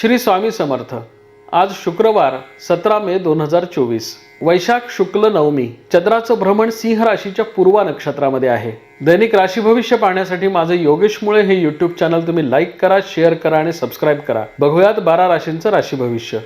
श्री स्वामी समर्थ. आज शुक्रवार सतरा मे दोन हजार चोवीस. वैशाख शुक्ल नवमी चंद्राचं भ्रमण सिंह राशीच्या पूर्वा नक्षत्रामध्ये आहे. दैनिक राशी भविष्य पाहण्यासाठी माझं योगेश मुळे हे युट्यूब चॅनल तुम्ही लाईक करा शेअर करा आणि सबस्क्राईब करा. बघूयात बारा राशींचं राशी भविष्य.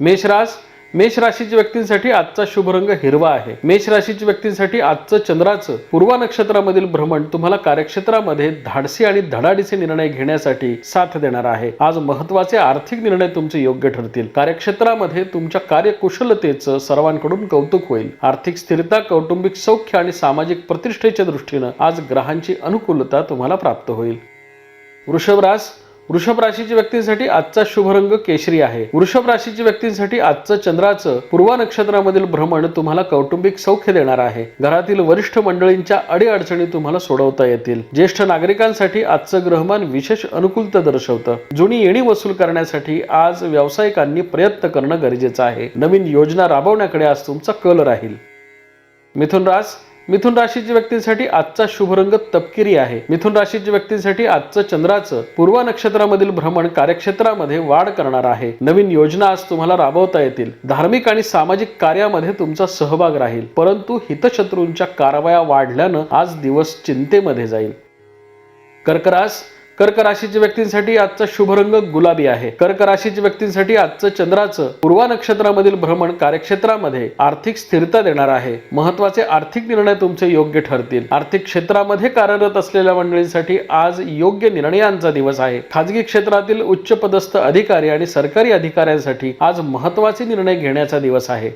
मेषरास मेष राशीच्या व्यक्तींसाठी आजचा शुभ रंग हिरवा आहे. मेष राशीच्या व्यक्तींसाठी आजचं चंद्राचं पूर्वा नक्षत्रामधील भ्रमण तुम्हाला कार्यक्षेत्रामध्ये धाडसी आणि धडाडीचे निर्णय घेण्यासाठी साथ देणार आहे. आज महत्त्वाचे आर्थिक निर्णय तुमचे योग्य ठरतील. कार्यक्षेत्रामध्ये तुमच्या कार्यकुशलतेचं सर्वांकडून कौतुक होईल. आर्थिक स्थिरता कौटुंबिक सौख्य आणि सामाजिक प्रतिष्ठेच्या दृष्टीनं आज ग्रहांची अनुकूलता तुम्हाला प्राप्त होईल. वृषभरास वृषभ राशीच्या व्यक्तींसाठी आजचा शुभ रंग केशरी आहे. वृषभ राशीच्या व्यक्तींसाठी आजचं चंद्राचं पूर्वा नक्षत्रामधील भ्रमण तुम्हाला कौटुंबिक सौख्य देणार आहे. घरातील वरिष्ठ मंडळींच्या अडीअडचणी तुम्हाला सोडवता येतील. ज्येष्ठ नागरिकांसाठी आजचं ग्रहमान विशेष अनुकूलता दर्शवतं. जुनी येणी वसूल करण्यासाठी आज व्यावसायिकांनी प्रयत्न करणं गरजेचं आहे. नवीन योजना राबवण्याकडे आज तुमचा कल राहील. मिथुन रास मिथुन राशीच्या व्यक्तींसाठी आजचा शुभ रंग तपकिरी आहे. मिथुन राशीच्या व्यक्तींसाठी आजचं चंद्राचं पूर्वा नक्षत्रामधील भ्रमण कार्यक्षेत्रामध्ये वाढ करणार आहे. नवीन योजना आज तुम्हाला राबवता येतील. धार्मिक आणि सामाजिक कार्यामध्ये तुमचा सहभाग राहील. परंतु हितशत्रूंच्या कारवाया वाढल्यानं आज दिवस चिंतेमध्ये जाईल. कर्करास कर्क राशीच्या व्यक्तींसाठी आजचा शुभ रंग गुलाबी आहे. कर्क राशीच्या व्यक्तींसाठी आजचं चंद्राचं पूर्वा नक्षत्रामधील भ्रमण कार्यक्षेत्रामध्ये आर्थिक स्थिरता देणार आहे. महत्त्वाचे आर्थिक निर्णय तुमचे योग्य ठरतील. आर्थिक क्षेत्रामध्ये कार्यरत असलेल्या मंडळींसाठी आज योग्य निर्णयांचा दिवस आहे. खाजगी क्षेत्रातील उच्च पदस्थ अधिकारी आणि सरकारी अधिकाऱ्यांसाठी आज महत्त्वाचे निर्णय घेण्याचा दिवस आहे.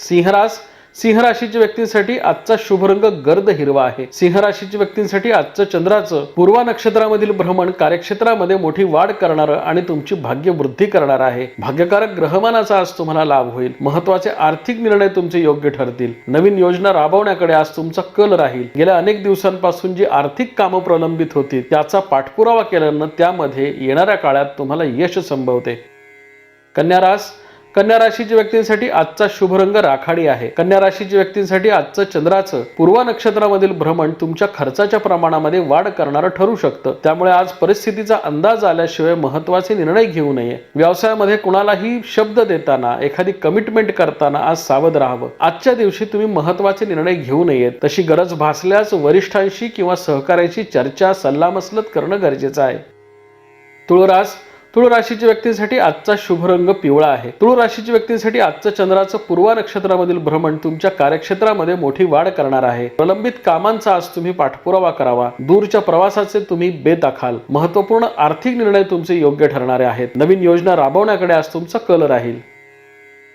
सिंहरास सिंह राशीच्या व्यक्तींसाठी आजचा शुभ रंग गर्द हिरवा आहे. सिंह राशीच्या व्यक्तींसाठी आजचं चंद्राचं पूर्वा नक्षत्रामधील भ्रमण कार्यक्षेत्रामध्ये मोठी वाढ करणारं आणि तुमची भाग्य वृद्धी करणार आहे. भाग्यकारक ग्रहमानाचा आज तुम्हाला लाभ होईल. महत्त्वाचे आर्थिक निर्णय तुमचे योग्य ठरतील. नवीन योजना राबवण्याकडे आज तुमचा कल राहील. गेल्या अनेक दिवसांपासून जी आर्थिक कामं प्रलंबित होती त्याचा पाठपुरावा केल्यानं त्यामध्ये येणाऱ्या काळात तुम्हाला यश संभवते. कन्या रास कन्या राशीच्या व्यक्तींसाठी आजचा शुभ रंग राखाडी आहे. कन्या राशीच्या व्यक्तींसाठी आजचं चंद्राचं पूर्वा नक्षत्रामधील भ्रमण तुमच्या खर्चाच्या प्रमाणामध्ये वाढ करणारं ठरू शकतं. त्यामुळे आज परिस्थितीचा अंदाज आल्याशिवाय महत्त्वाचे निर्णय घेऊ नये. व्यवसायामध्ये कुणालाही शब्द देताना एखादी कमिटमेंट करताना आज सावध राहावं. आजच्या दिवशी तुम्ही महत्त्वाचे निर्णय घेऊ नयेत. तशी गरज भासल्यास वरिष्ठांशी किंवा सहकार्याची चर्चा सल्लामसलत करणं गरजेचं आहे. तुळरास तुळ राशीच्या व्यक्तींसाठी आजचा शुभ रंग पिवळा आहे. तुळ राशीच्या व्यक्तींसाठी आजचं चंद्राचं पूर्वा नक्षत्रामधील भ्रमण तुमच्या कार्यक्षेत्रामध्ये मोठी वाढ करणार आहे. प्रलंबित कामांचा आज तुम्ही पाठपुरावा करावा. दूरच्या प्रवासाचे तुम्ही बेत दाखाल महत्त्वपूर्ण आर्थिक निर्णय तुमचे योग्य ठरणारे आहेत. नवीन योजना राबवण्याकडे आज तुमचा कल राहील.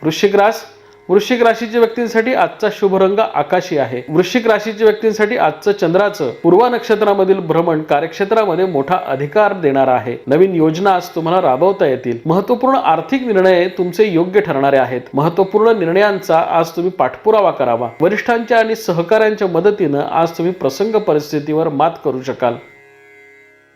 वृश्चिक रास वृश्चिक राशीच्या व्यक्तींसाठी आजचा शुभ रंग आकाशी आहे. वृश्चिक राशीच्या व्यक्तींसाठी आजचं चंद्राचं पूर्वा नक्षत्रामधील भ्रमण कार्यक्षेत्रामध्ये मोठा अधिकार देणार आहे. नवीन योजना आज तुम्हाला राबवता येतील. महत्त्वपूर्ण आर्थिक निर्णय तुमचे योग्य ठरणारे आहेत. महत्त्वपूर्ण निर्णयांचा आज तुम्ही पाठपुरावा करावा. वरिष्ठांच्या आणि सहकाऱ्यांच्या मदतीनं आज तुम्ही प्रसंग परिस्थितीवर मात करू शकाल.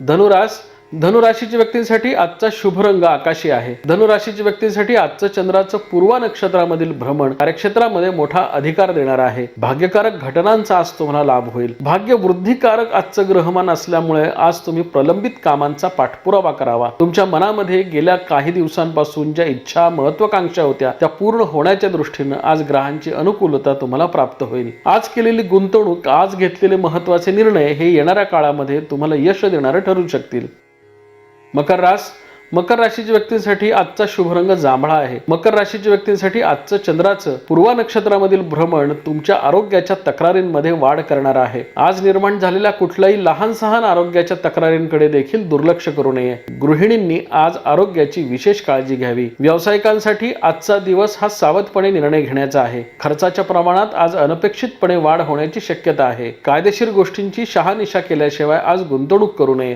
धनुरास धनुराशीच्या व्यक्तींसाठी आजचा शुभ रंग आकाशी आहे. धनुराशीच्या व्यक्तींसाठी आजचं चंद्राचं पूर्वा नक्षत्रामधील भ्रमण कार्यक्षेत्रामध्ये मोठा अधिकार देणार आहे. भाग्यकारक घटनांचा आज तुम्हाला लाभ होईल. भाग्य वृद्धिकारक आजचं ग्रहमान असल्यामुळे आज तुम्ही प्रलंबित कामांचा पाठपुरावा करावा. तुमच्या मनामध्ये गेल्या काही दिवसांपासून ज्या इच्छा महत्वाकांक्षा होत्या त्या पूर्ण होण्याच्या दृष्टीनं आज ग्रहांची अनुकूलता तुम्हाला प्राप्त होईल. आज केलेली गुंतवणूक आज घेतलेले महत्त्वाचे निर्णय हे येणाऱ्या काळामध्ये तुम्हाला यश देणारे ठरू शकतील. मकर रास. मकर राशीच्या व्यक्तींसाठी आजचा शुभ रंग जांभळा आहे. मकर राशीच्या व्यक्तींसाठी आजचं चंद्राचं पूर्वा नक्षत्रामधील भ्रमण तुमच्या आरोग्याच्या तक्रारींमध्ये वाढ करणार आहे. आज निर्माण झालेल्या कुठल्याही लहान सहान आरोग्याच्या तक्रारींकडे देखील दुर्लक्ष करू नये. गृहिणींनी आज आरोग्याची विशेष काळजी घ्यावी. व्यावसायिकांसाठी आजचा दिवस हा सावधपणे निर्णय घेण्याचा आहे. खर्चाच्या प्रमाणात आज अनपेक्षितपणे वाढ होण्याची शक्यता आहे. कायदेशीर गोष्टींची शहानिशा केल्याशिवाय आज गुंतवणूक करू नये.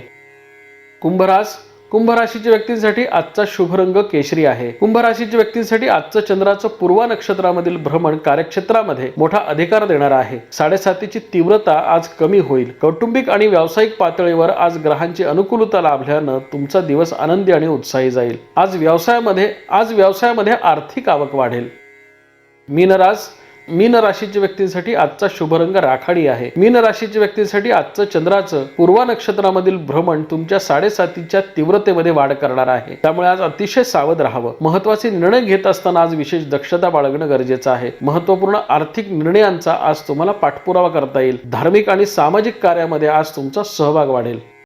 कुंभरास. कुंभ राशीच्या व्यक्तींसाठी आजचा शुभ रंग केशरी आहे. कुंभ राशीच्या व्यक्तींसाठी आजचं चंद्राचं पूर्वा नक्षत्रामधील भ्रमण कार्यक्षेत्रामध्ये मोठा अधिकार देणार आहे. साडेसातीची तीव्रता आज कमी होईल. कौटुंबिक आणि व्यावसायिक पातळीवर आज ग्रहांची अनुकूलता लाभल्यानं तुमचा दिवस आनंदी आणि उत्साही जाईल. आज व्यवसायामध्ये आज व्यवसायामध्ये आर्थिक आवक वाढेल. मीनराज मीन राशीच्या व्यक्तींसाठी आजचा शुभ रंग राखाडी आहे. मीन राशीच्या व्यक्तींसाठी आजचं चंद्राचं पूर्वा नक्षत्रामधील भ्रमण तुमच्या साडेसातीच्या तीव्रतेमध्ये वाढ करणार आहे. त्यामुळे आज अतिशय सावध राहावं. महत्त्वाचे निर्णय घेत असताना आज विशेष दक्षता बाळगणं गरजेचं आहे. महत्त्वपूर्ण आर्थिक निर्णयांचा आज तुम्हाला पाठपुरावा करता येईल. धार्मिक आणि सामाजिक कार्यामध्ये आज तुमचा सहभाग वाढेल.